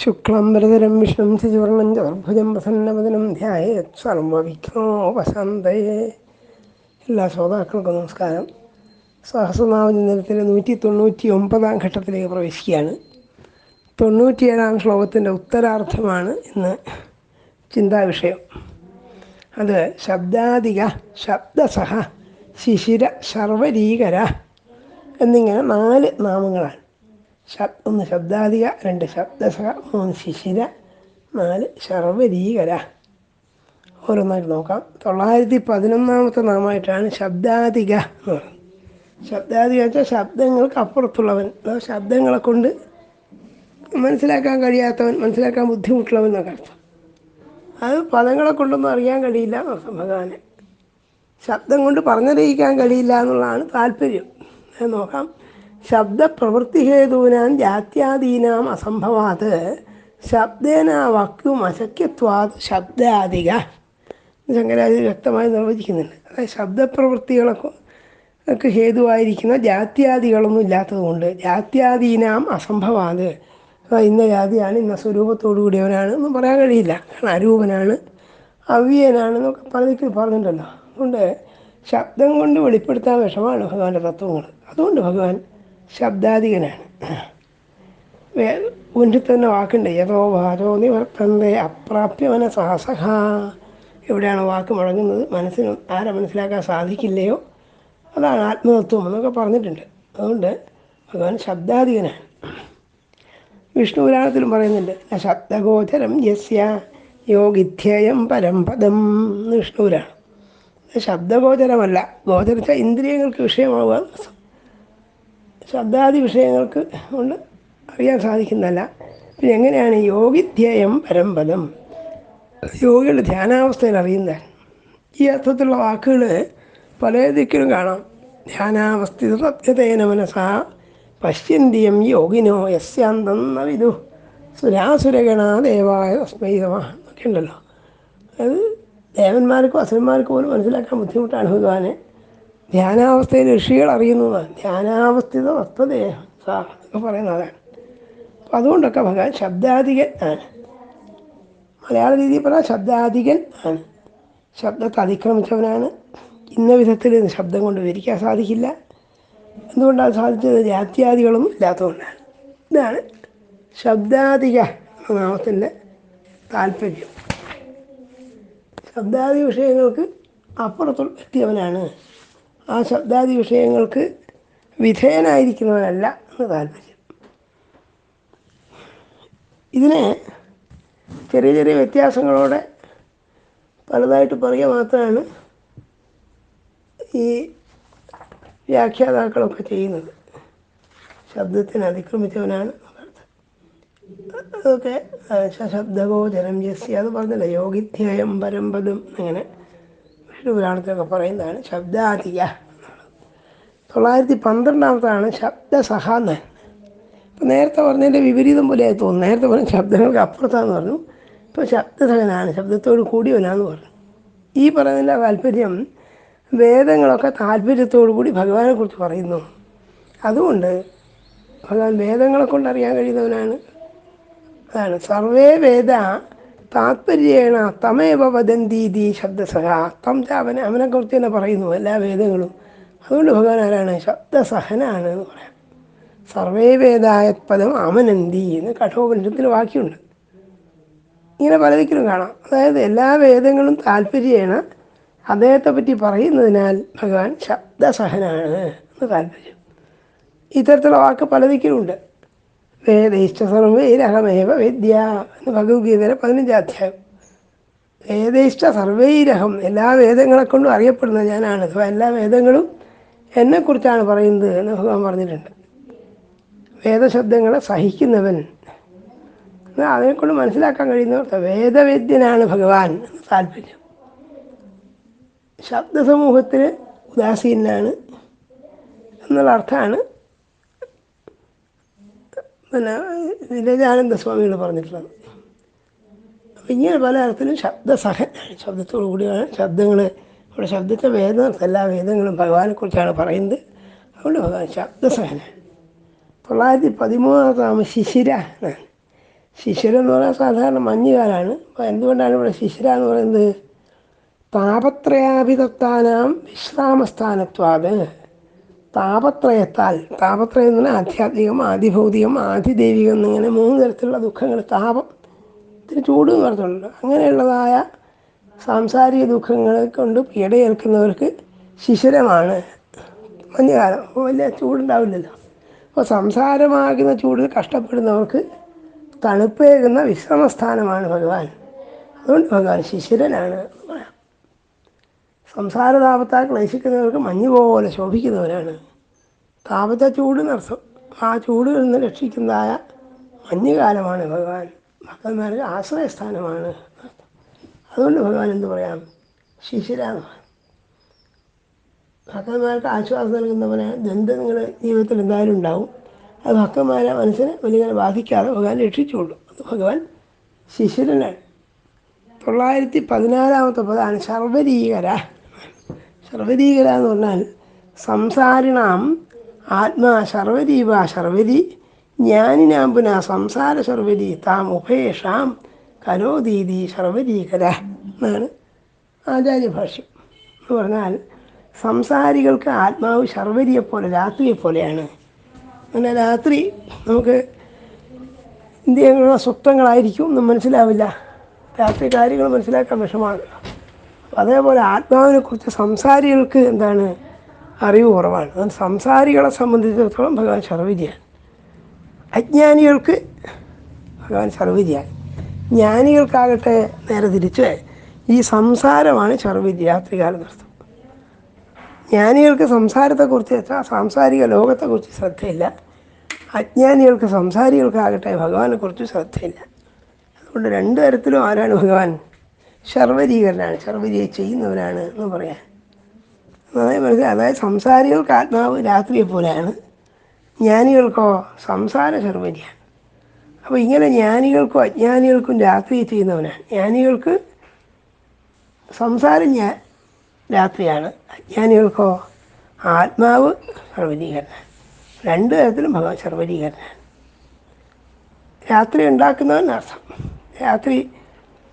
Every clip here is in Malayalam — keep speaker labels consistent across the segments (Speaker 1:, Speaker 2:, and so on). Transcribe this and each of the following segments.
Speaker 1: ശുക്ലാംബരധരം വിഷ്ണും ശശിവർണം ചതുർഭുജം പ്രസന്നവദനം ധ്യായേത് സർവവിഘ്നോപശാന്തയെ എല്ലാ ശ്രോതാക്കൾക്കും നമസ്കാരം. സഹസ്രനാമചന്ദ്രത്തിലെ നൂറ്റി തൊണ്ണൂറ്റി ഒമ്പതാം ഘട്ടത്തിലേക്ക് പ്രവേശിക്കുകയാണ്. തൊണ്ണൂറ്റിയേഴാം ശ്ലോകത്തിന്റെ ഉത്തരാർത്ഥമാണ് ഇന്ന് ചിന്താവിഷയം. അത് ശബ്ദാധിക ശബ്ദസഹ ശിശിര ശർവരീകര എന്നിങ്ങനെ നാല് നാമങ്ങളാണ്. ഒന്ന് ശബ്ദാധിക രണ്ട് ശബ്ദസഹ മൂന്ന് ശിശിര നാല് ശർവരീകര ഓരോന്നായിട്ട് നോക്കാം. തൊള്ളായിരത്തി പതിനൊന്നാമത്തെ നാമമായിട്ടാണ് ശബ്ദാധിക എന്ന് പറയുന്നത്. ശബ്ദാധിക വെച്ചാൽ ശബ്ദങ്ങൾക്ക് അപ്പുറത്തുള്ളവൻ ശബ്ദങ്ങളെ കൊണ്ട് മനസ്സിലാക്കാൻ കഴിയാത്തവൻ മനസ്സിലാക്കാൻ ബുദ്ധിമുട്ടുള്ളവൻ എന്നൊക്കെ അർത്ഥം. അത് പദങ്ങളെ കൊണ്ടൊന്നും അറിയാൻ കഴിയില്ല എന്നർത്ഥം ഭഗവാനെ. ശബ്ദം കൊണ്ട് പറഞ്ഞറിയിക്കാൻ കഴിയില്ല എന്നുള്ളതാണ് താല്പര്യം. നോക്കാം. ശബ്ദപ്രവൃത്തിഹേതൂനാം ജാത്യാദീനാം അസംഭവാത്. ശബ്ദേന വാക്യവും അശക്യത്വാത് ശബ്ദാദിക ശങ്കരാചാര്യ വ്യക്തമായി നിർവചിക്കുന്നുണ്ട്. അതായത് ശബ്ദപ്രവൃത്തികളൊക്കെ ഒക്കെ ഹേതുവായിരിക്കുന്ന ജാത്യാദികളൊന്നും ഇല്ലാത്തതുകൊണ്ട് ജാത്യാദീനാം അസംഭവാത്. ഇന്ന ജാതിയാണ് ഇന്ന സ്വരൂപത്തോടു കൂടിയവനാണ് എന്നും പറയാൻ കഴിയില്ല. കാരണം അരൂപനാണ് അവ്യനാണ് എന്നൊക്കെ പലതിക്കും പറഞ്ഞിട്ടുണ്ടല്ലോ. അതുകൊണ്ട് ശബ്ദം കൊണ്ട് വെളിപ്പെടുത്താൻ വിഷമാണ് ഭഗവാന്റെ തത്വങ്ങൾ. അതുകൊണ്ട് ഭഗവാൻ ശബ്ദാധികനാണ്. മുന്നിൽ തന്നെ വാക്കുണ്ട്. ഏതോ വാരോ നിവർത്തന്റെ അപ്രാപ്യ സാസഹ. എവിടെയാണ് വാക്ക് മുടങ്ങുന്നത് മനസ്സിന് ആരെ മനസ്സിലാക്കാൻ സാധിക്കില്ലയോ? അതാണ് ആത്മതത്വം എന്നൊക്കെ പറഞ്ഞിട്ടുണ്ട്. അതുകൊണ്ട് ഭഗവാൻ ശബ്ദാധികനാണ്. വിഷ്ണു പുരാണത്തിലും പറയുന്നുണ്ട് ശബ്ദഗോചരം യസ്യ യോഗിധ്യേയം പരംപദം എന്ന് വിഷ്ണു പുരാണം. ശബ്ദഗോചരമല്ല. ഗോചരിച്ച ഇന്ദ്രിയങ്ങൾക്ക് വിഷയമാവുക ശബ്ദാദി വിഷയങ്ങൾക്ക് കൊണ്ട് അറിയാൻ സാധിക്കുന്നതല്ല. പിന്നെ എങ്ങനെയാണ് യോഗിധ്യേയം പരമ്പദം? യോഗിയുടെ ധ്യാനാവസ്ഥയിൽ അറിയുന്നത്. ഈ അർത്ഥത്തിലുള്ള വാക്കുകൾ പല ദിക്കിലും കാണാം. ധ്യാനാവസ്ഥിത സത്യതേന മനസ്സാ പശ്യന്തിയം യോഗിനോ യസ്യാന്തം ന വിദു സുരാസുരഗണാ ദേവായ തസ്മൈ എന്നൊക്കെ ഉണ്ടല്ലോ. അത് ദേവന്മാർക്കും അസുരന്മാർക്കും പോലും മനസ്സിലാക്കാൻ ബുദ്ധിമുട്ടാണ് ഭഗവാനെ. ധ്യാനാവസ്ഥയിൽ ഋഷികൾ അറിയുന്നതാണ് ധ്യാനാവസ്ഥിത വസ്തുദേഹ എന്നൊക്കെ പറയുന്നതാണ് അപ്പം അതുകൊണ്ടൊക്കെ ഭഗവാൻ ശബ്ദാധികൻ ആണ്. മലയാള രീതിയിൽ പറഞ്ഞാൽ ശബ്ദാധികൻ ആണ്. ശബ്ദത്തെ അതിക്രമിച്ചവനാണ്. ഇന്ന വിധത്തിൽ ശബ്ദം കൊണ്ട് വിവരിക്കാൻ സാധിക്കില്ല. എന്തുകൊണ്ടാണ് സാധിച്ചത്? ജാത്യാദികളൊന്നും ഇല്ലാത്തതുകൊണ്ടാണ്. ഇതാണ് ശബ്ദാധിക നാമത്തിന്റെ താല്പര്യം. ശബ്ദാദി വിഷയങ്ങൾക്ക് അപ്പുറത്തുള്ള എത്തിയവനാണ് ആ ശബ്ദാദി വിഷയങ്ങൾക്ക് വിധേയനായിരിക്കുന്നവനല്ല എന്ന് താല്പര്യം. ഇതിനെ ചെറിയ ചെറിയ വ്യത്യാസങ്ങളോടെ പലതായിട്ട് പറയുക മാത്രമാണ് ഈ വ്യാഖ്യാതാക്കളൊക്കെ ചെയ്യുന്നത്. ശബ്ദത്തിന് അതിക്രമിച്ചവനാണ് അതൊക്കെ ശബ്ദഗോചരം ജസ്യ അത് പറഞ്ഞില്ല. യോഗിധ്യയം പരമ്പതും അങ്ങനെ പുരാണത്തിലൊക്കെ പറയുന്നതാണ് ശബ്ദാധിക തൊള്ളായിരത്തി പന്ത്രണ്ടാമത്താണ് ശബ്ദസഹ എന്ന് ഇപ്പം നേരത്തെ പറഞ്ഞതിന്റെ വിപരീതം പോലെ തോന്നുന്നു. നേരത്തെ പറഞ്ഞ ശബ്ദങ്ങൾക്ക് അപ്പുറത്താന്ന് പറഞ്ഞു. ഇപ്പോൾ ശബ്ദസഹനാണ് ശബ്ദത്തോട് കൂടിയവനാന്ന് പറഞ്ഞു. ഈ പറയുന്നതിന്റെ താല്പര്യം വേദങ്ങളൊക്കെ താല്പര്യത്തോടു കൂടി ഭഗവാനെ കുറിച്ച് പറയുന്നു. അതുകൊണ്ട് ഭഗവാൻ വേദങ്ങളെ കൊണ്ട് അറിയാൻ കഴിയുന്നവനാണ്. അതാണ് സർവേ വേദ താത്പര്യേണ തമേവ വദന്തീതി ശബ്ദസഹ. തം അവനെ അവനെ കുറിച്ച് തന്നെ പറയുന്നു എല്ലാ വേദങ്ങളും. അതുകൊണ്ട് ഭഗവാൻ ആരാണ്? ശബ്ദസഹനാണ് എന്ന് പറയാം. സർവേ വേദായ പദം അമനന്തി എന്ന് കഠോപനിഷത്തിൽ വാക്യമുണ്ട്. ഇങ്ങനെ പലതിക്കലും കാണാം. അതായത് എല്ലാ വേദങ്ങളും താല്പര്യേണ അദ്ദേഹത്തെ പറ്റി പറയുന്നതിനാൽ ഭഗവാൻ ശബ്ദസഹനാണ് എന്ന് താല്പര്യം. ഇത്തരത്തിലുള്ള വാക്ക് പലതിക്കലുണ്ട് സർവൈരഹമേവ വിദ്യ എന്ന് ഭഗവത്ഗീതയിലെ പതിനഞ്ചാം അധ്യായം. വേദയിഷ്ട സർവൈരഹം എല്ലാ വേദങ്ങളെ കൊണ്ടും അറിയപ്പെടുന്ന ഞാനാണ്. അഥവാ എല്ലാ വേദങ്ങളും എന്നെക്കുറിച്ചാണ് പറയുന്നത് എന്ന് ഭഗവാൻ പറഞ്ഞിട്ടുണ്ട്. വേദശബ്ദങ്ങളെ സഹിക്കുന്നവൻ. അതിനെക്കൊണ്ട് മനസ്സിലാക്കാൻ കഴിയുന്നവർ വേദവേദ്യനാണ് ഭഗവാൻ എന്ന് താല്പര്യം. ശബ്ദസമൂഹത്തിന് ഉദാസീനാണ് എന്നുള്ള അർത്ഥമാണ് പിന്നെ വിരജാനന്ദ സ്വാമികൾ പറഞ്ഞിട്ടുള്ളത്. അപ്പം ഇങ്ങനെ പല അർത്ഥത്തിലും ശബ്ദസഹനാണ് ശബ്ദത്തോടു കൂടിയാണ് ശബ്ദങ്ങൾ ഇവിടെ ശബ്ദത്തെ വേദം എല്ലാ വേദങ്ങളും ഭഗവാനെക്കുറിച്ചാണ് പറയുന്നത്. അതുകൊണ്ട് ഭഗവാൻ ശബ്ദസഹനാണ് തൊള്ളായിരത്തി പതിമൂന്നാമത്തെ ശിശിര എന്നാണ് ശിശിര എന്ന് പറഞ്ഞാൽ സാധാരണ മഞ്ഞുകാലാണ്. അപ്പോൾ എന്തുകൊണ്ടാണ് ഇവിടെ ശിശിര എന്ന് പറയുന്നത്? താപത്രയാഭിതത്താനാം വിശ്രാമസ്ഥാനത്വാത്. താപത്രയത്താൽ താപത്രയം എന്ന് പറഞ്ഞാൽ ആധ്യാത്മികം ആദിഭൗതികം ആദിദൈവികം എന്നിങ്ങനെ മൂന്ന് തരത്തിലുള്ള ദുഃഖങ്ങൾ. താപം ഇതിന് ചൂട് എന്ന് പറഞ്ഞിട്ടുണ്ട്. അങ്ങനെയുള്ളതായ സാംസാരിക ദുഃഖങ്ങളെ കൊണ്ട് പീഡയേൽക്കുന്നവർക്ക് ശിശിരമാണ്. മഞ്ഞുകാലം. വലിയ ചൂടുണ്ടാവില്ലല്ലോ. അപ്പോൾ സംസാരമാകുന്ന ചൂടിൽ കഷ്ടപ്പെടുന്നവർക്ക് തണുപ്പേകുന്ന വിശ്രമസ്ഥാനമാണ് ഭഗവാൻ. അതുകൊണ്ട് ഭഗവാൻ ശിശിരനാണ്. പറയാം സംസാരതാപത്താൽ ക്ലേശിക്കുന്നവർക്ക് മഞ്ഞ് പോലെ ശോഭിക്കുന്നവരാണ്. താപത്തെ ചൂട് ആ ചൂടിൽ നിന്ന് രക്ഷിക്കുന്നതായ മഞ്ഞുകാലമാണ് ഭഗവാൻ. ഭക്തന്മാർക്ക് ആശ്രയസ്ഥാനമാണ്. അതുകൊണ്ട് ഭഗവാൻ എന്ത് പറയാം? ശിശിരാമ ഭക്തന്മാർക്ക് ആശ്വാസം നൽകുന്നവനെ ദന്തങ്ങൾ ജീവിതത്തിൽ എന്തായാലും ഉണ്ടാവും. അത് ഭക്തന്മാരെ മനസ്സിനെ വലിയ ബാധിക്കാതെ ഭഗവാൻ രക്ഷിച്ചുകൊള്ളും അത് ഭഗവാൻ ശിശിരനാണ്. തൊള്ളായിരത്തി പതിനാലാമത്തെ പദമാണ് ശർവരീകര ശർവരീകര എന്ന് പറഞ്ഞാൽ സംസാരിണാം ആത്മാ ശർവരീവ ശർവരി ജ്ഞാനിനാം പുന സംസാര ശർവരി താം ഉഭയേഷാം കരോദീതി ശർവരീകര എന്നാണ് ആചാര്യഭാഷ്യം. എന്ന് പറഞ്ഞാൽ സംസാരികൾക്ക് ആത്മാവ് ശർവരിയെപ്പോലെ രാത്രിയെപ്പോലെയാണ്. അങ്ങനെ രാത്രി നമുക്ക് ഇന്ത്യയിലുള്ള സ്വപ്നങ്ങളായിരിക്കും ഒന്നും മനസ്സിലാവില്ല. രാത്രി കാര്യങ്ങൾ മനസ്സിലാക്കാൻ വിഷമാണ് അതേപോലെ ആത്മാവിനെ കുറിച്ച് സംസാരികൾക്ക് എന്താണ് അറിവ് കുറവാണ്. അത് സംസാരികളെ സംബന്ധിച്ചിടത്തോളം ഭഗവാൻ ശർവരിയാണ് അജ്ഞാനികൾക്ക് ഭഗവാൻ ശർവരിയാണ് ജ്ഞാനികൾക്കാകട്ടെ നേരെ തിരിച്ച് ഈ സംസാരമാണ് ശർവരി രാത്രികാല നൃത്തം ജ്ഞാനികൾക്ക് സംസാരത്തെക്കുറിച്ച് വെച്ചാൽ സാംസാരിക ലോകത്തെക്കുറിച്ച് ശ്രദ്ധയില്ല. അജ്ഞാനികൾക്ക് സംസാരികൾക്കാകട്ടെ ഭഗവാനെക്കുറിച്ച് ശ്രദ്ധയില്ല. അതുകൊണ്ട് രണ്ടു തരത്തിലും ആരാണ് ഭഗവാൻ? ശർവരീകരനാണ് ശർവരിയെ ചെയ്യുന്നവരാണ് എന്ന് പറയാൻ. അതായത് മനസ്സിലായി അതായത് സംസാരികൾക്ക് ആത്മാവ് രാത്രിയെ പോലെയാണ് ജ്ഞാനികൾക്കോ സംസാര ശർവരിയാണ് അപ്പോൾ ഇങ്ങനെ ജ്ഞാനികൾക്കും അജ്ഞാനികൾക്കും രാത്രി ചെയ്യുന്നവനാണ്. ജ്ഞാനികൾക്ക് സംസാരം ഞാൻ രാത്രിയാണ് അജ്ഞാനികൾക്കോ ആത്മാവ് സർവരീകരനാണ് രണ്ട് തരത്തിലും ഭഗവാൻ സർവരീകരനാണ് രാത്രി ഉണ്ടാക്കുന്നവൻ അർത്ഥം. രാത്രി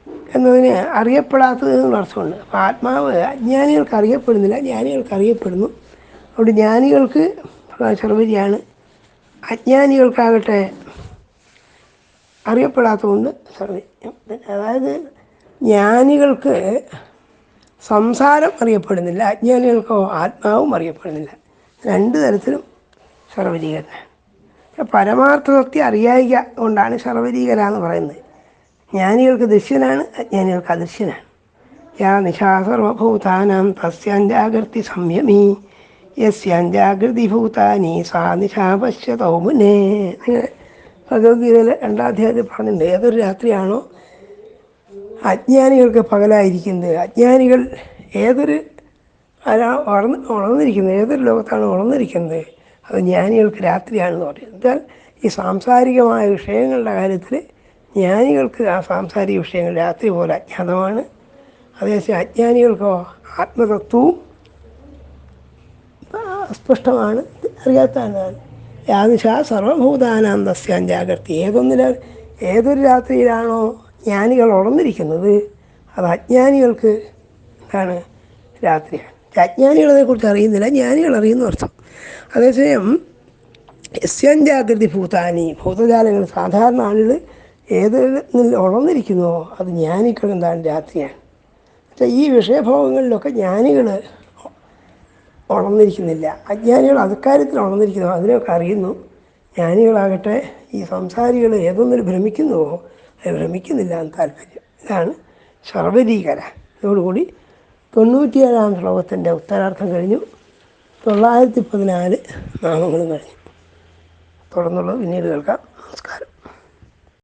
Speaker 1: എന്നതിന് അറിയപ്പെടാത്തത് എന്ന് അർത്ഥമുണ്ട്. അപ്പോൾ ആത്മാവ് അജ്ഞാനികൾക്ക് അറിയപ്പെടുന്നില്ല ജ്ഞാനികൾക്ക് അറിയപ്പെടുന്നു. അതുകൊണ്ട് ജ്ഞാനികൾക്ക് ഭഗവാൻ സർവരിയാണ് അജ്ഞാനികൾക്കാകട്ടെ അറിയപ്പെടാത്തതുകൊണ്ട് സർവരി അതായത് ജ്ഞാനികൾക്ക് സംസാരം അറിയപ്പെടുന്നില്ല അജ്ഞാനികൾക്കോ ആത്മാവും അറിയപ്പെടുന്നില്ല. രണ്ട് തരത്തിലും സർവരീകരനാണ് പരമാർത്ഥ സത്യം അറിയായിക കൊണ്ടാണ് സർവരീകര എന്ന് പറയുന്നത്. ജ്ഞാനികൾക്ക് ദൃശ്യനാണ് അജ്ഞാനികൾക്ക് അദൃശ്യനാണ്. യാ നിശാ സർവഭൂതാനാം തസ്യാഞ്ജാകൃതി സംയമി യസ്യാഞ്ജാകൃതി ഭൂതാനി സാ നിശാ പശ്യതോ മുനേ. അങ്ങനെ ഭഗവത്ഗീതയിൽ രണ്ടാധ്യായത്തിൽ പറഞ്ഞിട്ടുണ്ട് ഏതൊരു രാത്രിയാണോ അജ്ഞാനികൾക്ക് പകലായിരിക്കുന്നത്. അജ്ഞാനികൾ ഏതൊരു ആരാ വളർന്ന് ഉണർന്നിരിക്കുന്നത് ഏതൊരു ലോകത്താണ് ഉണർന്നിരിക്കുന്നത് അത് ജ്ഞാനികൾക്ക് രാത്രിയാണെന്ന് പറയുന്നത് എന്നാൽ ഈ സാംസാരികമായ വിഷയങ്ങളുടെ കാര്യത്തിൽ ജ്ഞാനികൾക്ക് ആ സാംസാരിക വിഷയങ്ങൾ രാത്രി പോലെ അജ്ഞാതമാണ്. അതേസമയം അജ്ഞാനികൾക്കോ ആത്മതത്വവും സ്പഷ്ടമാണ്. അറിയാത്തതാണ് യാദൃശാ സർവഭൂതാനാന്തസ്യാൻ ജാഗ്രതി. ഏതൊന്നില ഏതൊരു രാത്രിയിലാണോ ജ്ഞാനികൾ ഉണർന്നിരിക്കുന്നത് അത് അജ്ഞാനികൾക്ക് എന്താണ് രാത്രിയാണ്. അജ്ഞാനികളതിനെക്കുറിച്ച് അറിയുന്നില്ല ജ്ഞാനികൾ അറിയുന്ന അർത്ഥം. അതേസമയം യസ്യാൻ ജാഗ്രതി ഭൂതാനി. ഭൂതജാലങ്ങൾ സാധാരണ ആളുകൾ ഏതൊരു ഉണർന്നിരിക്കുന്നുവോ അത് ജ്ഞാനികൾ എന്താണ് രാത്രിയാണ്. പക്ഷേ ഈ വിഷയഭോഗങ്ങളിലൊക്കെ ജ്ഞാനികൾ ഉണർന്നിരിക്കുന്നില്ല. അജ്ഞാനികൾ അക്കാര്യത്തിൽ ഉണർന്നിരിക്കുന്നു. അതിനൊക്കെ അറിയുന്നു. ജ്ഞാനികളാകട്ടെ ഈ സംസാരികൾ ഏതൊന്നിൽ ഭ്രമിക്കുന്നുവോ അത് ഭ്രമിക്കുന്നില്ല എന്ന് താല്പര്യം. ഇതാണ് സർവരീകര ഇതോടുകൂടി തൊണ്ണൂറ്റിയേഴാം ശ്ലോകത്തിന്റെ ഉത്തരാർത്ഥം കഴിഞ്ഞു. തൊള്ളായിരത്തി പതിനാല് നാമങ്ങളും കഴിഞ്ഞു. തുടർന്നുള്ളത് പിന്നീട് കേൾക്കാം. നമസ്കാരം.